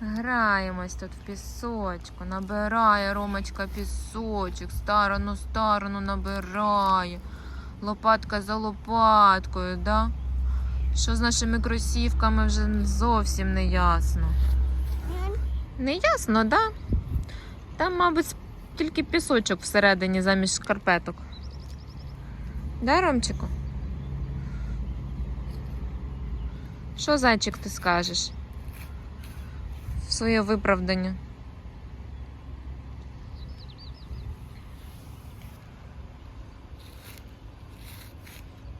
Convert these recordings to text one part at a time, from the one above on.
Граємось тут в пісочку. Набирає Ромочка пісочок. Старону старону набирає. Лопатка за лопаткою, да? Що з нашими кросівками вже зовсім не ясно. Не ясно, да? Там, мабуть, тільки пісочок всередині замість шкарпеток. Да, Ромчику? Що, зайчик, ти скажеш? Своє виправдання.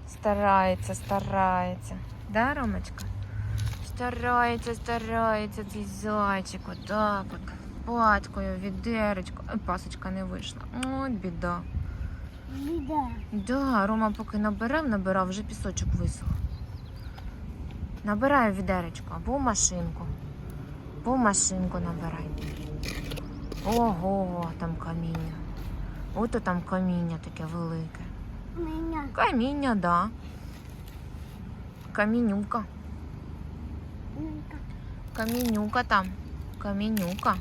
Старається, старається. Да, Ромочка? Старається, старається цей зайчик. Отак от. Паткою, відеречко. Ой, пасочка не вийшла. От біда. Біда. Да, Рома поки набирав, набирав, вже пісочок висох. Набираю відеречко або в машинку. Або машинку набирай. Ого, там каміння. Ото там каміння таке велике. Мене. Каміння, да. Камінюка. Камінюка там. Камінюка.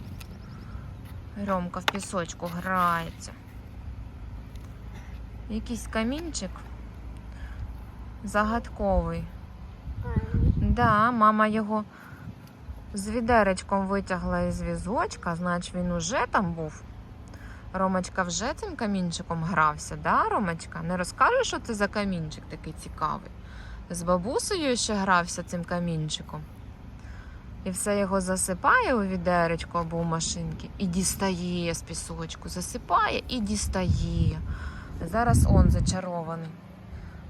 Ромка в пісочку грається. Якийсь камінчик загадковий. Да, мама його з відеречком витягла із візочка, значить він уже там був. Ромочка вже цим камінчиком грався, да, Ромочка? Не розкажеш, що це за камінчик такий цікавий? З бабусею ще грався цим камінчиком. І все його засипає у відеречко або у машинки і дістає з пісочку. Засипає і дістає. Зараз он зачарований.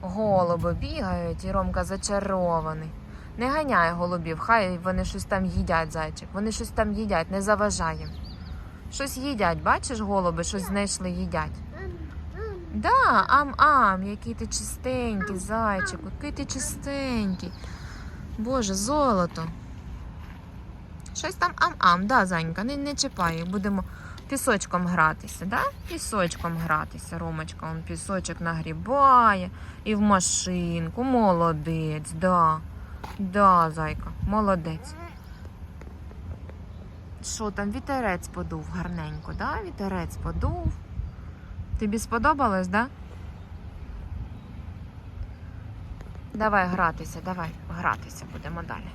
Голуби бігають, і Ромка зачарований. Не ганяй голубів, хай вони щось там їдять, зайчик. Вони щось там їдять, не заважай їм. Щось їдять, бачиш, голуби, щось знайшли, їдять. Да, ам-ам, який ти чистенький, зайчику, який ти чистенький. Боже, золото. Щось там ам-ам, да, Занька, не, не чіпай, будемо пісочком гратися, да? Пісочком гратися, Ромочка, он пісочок нагрібає і в машинку. Молодець, да. Да, зайка, молодець. Що там, вітерець подув гарненько, да? Вітерець подув. Тобі сподобалось, да? Давай гратися, давай гратися будемо далі.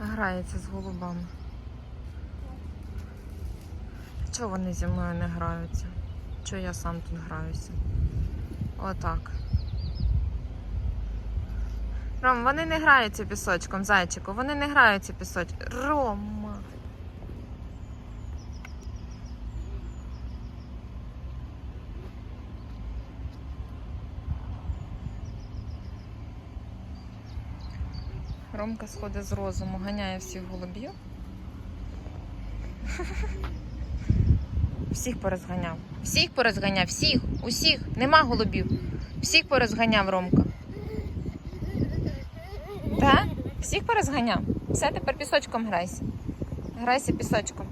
Грається з голубами. Чого вони зі мною не граються? Чого я сам тут граюся? Отак. Ром, вони не граються пісочком, зайчику. Вони не граються пісочком. Рома. Ромка сходить з розуму, ганяє всіх голубів. Всіх порозганяв. Всіх порозганяв, всіх, усіх. Нема голубів. Всіх порозганяв Ромка. Так? Всіх порозганяв. Все, тепер пісочком грайся. Грайся пісочком.